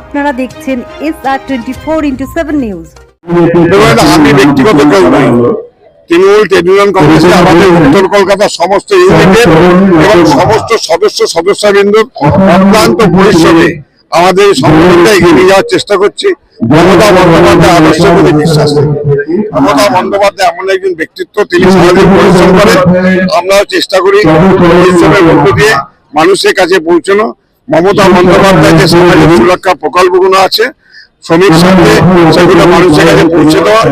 আপনারা দেখছেন S R twenty four into seven news আমি ব্যক্তিগত কেউ নই। তৃণমূল ট্রেড ইউনিয়ন কংগ্রেসে আমাদের উত্তর কলকাতার সমস্ত ইউনিটের এবং সমস্ত সদস্য সদস্যবৃন্দ অক্লান্ত পরিশ্রমে আমাদের এই সংগঠনটা এগিয়ে নিয়ে যাওয়ার চেষ্টা করছি। মমতা বন্দ্যোপাধ্যায় আদর্শ প্রতি বিশ্বাস করি। মমতা বন্দ্যোপাধ্যায় এমন একজন ব্যক্তিত্ব তিনি সারাদিন পরিশ্রম করেন আমরাও চেষ্টা করি পরিশ্রমের মধ্য দিয়ে মানুষের কাছে পৌঁছানো। মমতা বন্দ্যোপাধ্যায় যে সামাজিক সুরক্ষা প্রকল্পগুলো আছে। শ্রমিক সাথে সেগুলো মানুষের কাছে পৌঁছে দেওয়া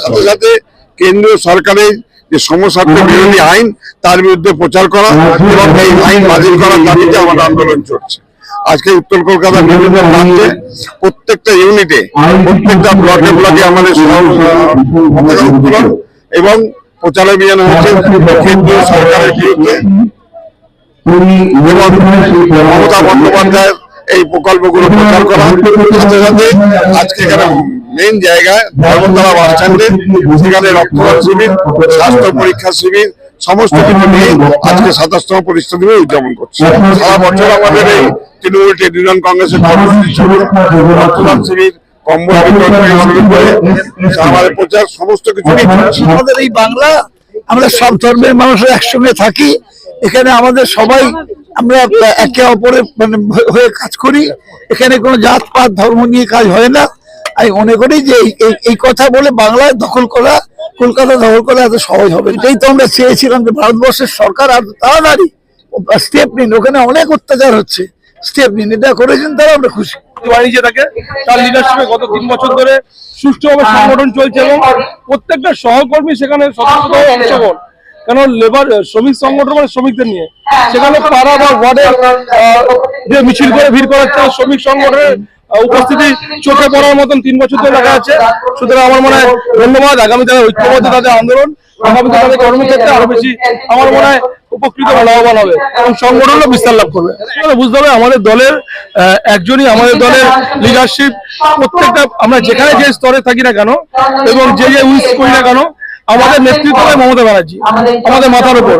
সাথে সাথে কেন্দ্রীয় সরকারের যে সমস্যার্থ বিরোধী আইন তার বিরুদ্ধে প্রচার করা এবং এই আইন বাতিল করার দাবিতে আমাদের আন্দোলন চলছে। আজকে উত্তর কলকাতার বিভিন্ন প্রান্তে প্রত্যেকটা ইউনিটে প্রত্যেকটা ব্লকে ব্লকে আমাদের এবং প্রচার অভিযান হচ্ছে কেন্দ্রীয় সরকারের বিরুদ্ধে। মমতা বন্দ্যোপাধ্যায়ের এই প্রকল্পগুলো প্রচার করা সাথে সাথে আজকে এখানে মেন জায়গায় ধর্মতলা বাস স্ট্যান্ডে সেখানে রক্তদান শিবির স্বাস্থ্য পরীক্ষা শিবির সমস্ত কিছু নিয়ে আজকে সাতাশতম পরিস্থিতি উদযাপন করছে। সারা বছর আমাদের এই তৃণমূল ট্রেড ইউনিয়ন কংগ্রেসের কর্মসূচি ছিল। রক্তদান শিবির কম্বল বিতরণ শুরু করে আমাদের প্রচার সমস্ত কিছু আমাদের এই বাংলা আমরা সব ধর্মের মানুষের একসঙ্গে থাকি। এখানে আমাদের সবাই আমরা একে অপরের মানে হয়ে কাজ করি। এখানে কোনো জাত পাত ধর্ম নিয়ে কাজ হয় না। আমি মনে করি যে এই- এই- এই কথা বলে বাংলায় দখল করা কলকাতা দখল করা এত সহজ হবে। এটাই তো আমরা চেয়েছিলাম যে ভারতবর্ষের সরকার আর তাড়াতাড়ি স্টেপ নিন। ওখানে অনেক অত্যাচার হচ্ছে। স্টেপ নিন। এটা করেছেন তারা আমরা খুশি। বাণিজ্য থাকে তার লিডারশিপে গত তিন বছর ধরে সুষ্ঠুভাবে সংগঠন চলছে এবং প্রত্যেকটা সহকর্মী সেখানে স্বতন্ত্রভাবে অংশগ্রহণ। কেন লেবার শ্রমিক সংগঠন মানে শ্রমিকদের নিয়ে? সেখানে পাড়া বা ওয়ার্ডে আহ, যে মিছিল করে ভিড় করাচ্ছে শ্রমিক সংগঠনের উপস্থিতি চোখে পড়ার মতন তিন বছর ধরে রাখা আছে। সুতরাং আমার মনে হয় ধন্যবাদ। আগামী দিনে ঐক্যবদ্ধ তাদের আন্দোলন আগামী দিনে তাদের কর্মক্ষেত্রে আরও বেশি আমার মনে হয় উপকৃত লাভবান হবে এবং সংগঠনও বিস্তার লাভ করবে। বুঝতে হবে আমাদের দলের একজনই আমাদের দলের লিডারশিপ প্রত্যেকটা আমরা যেখানে যে স্তরে থাকি না কেন এবং যে যে উইস করি না কেন আমাদের নেতৃত্ব হয় মমতা ব্যানার্জি আমাদের মাথার উপর।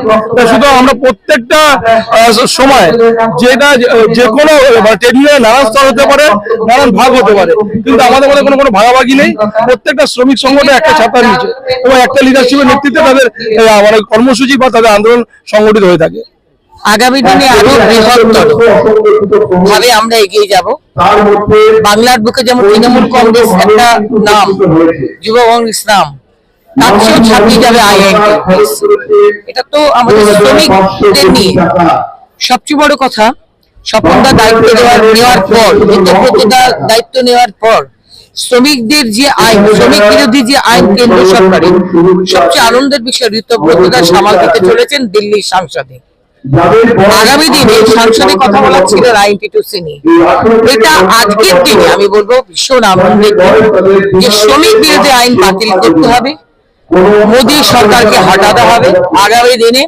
সুতরাং আমরা প্রত্যেকটা সময় যেটা যে- যে কোনো ট্রেনিংয়ে নানান স্তর হতে পারে নানান ভাগ হতে পারে। কিন্তু আমাদের মধ্যে কোনো কোনো ভাগাভাগি নেই। প্রত্যেকটা শ্রমিক সংগঠন একটা ছাতার নিচে এবং একটা লিডারশিপের নেতৃত্বে তাদের আহ, মানে কর্মসূচি বা তাদের আন্দোলন সংগঠিত হয়ে থাকে। আগামী দিনে আরও বৃহত্তর ভাবে আমরা এগিয়ে যাব। বাংলার বুকে যেমন তৃণমূল কংগ্রেস একটা নাম যুব কংগ্রেস নাম তার চেয়েও ছাপিয়ে যাবে এটা তো আমাদের শ্রমিকদের নিয়ে। সবচেয়ে বড় কথা স্বপনদা দায়িত্ব নেওয়ার পর দায়িত্ব নেওয়ার পর শ্রমিকদের যে আইন শ্রমিক বিরোধী যে আইন কেন্দ্র সরকারের সবচেয়ে আনন্দের বিষয় ঋতব্রতদা সামাল দিতে চলেছেন দিল্লির সাংসদে। আগামী দিনে সংসদে কথা বলা ছিল নাইনটি টু সি নিয়ে। এটা আজকের দিনে আমি বলব ভীষণ আনন্দের যে শ্রমিক বিরোধী আইন বাতিল করতে হবে মোদী সরকারকে হটাতে হবে আগামী দিনে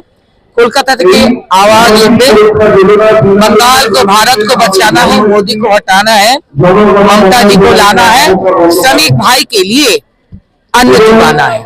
कोलकाता থেকে आवाज उठे बंगाल को भारत को बचाना है मोदी को हटाना है ममता जी को लाना है श्रमिक भाई के लिए अन्न चुकाना है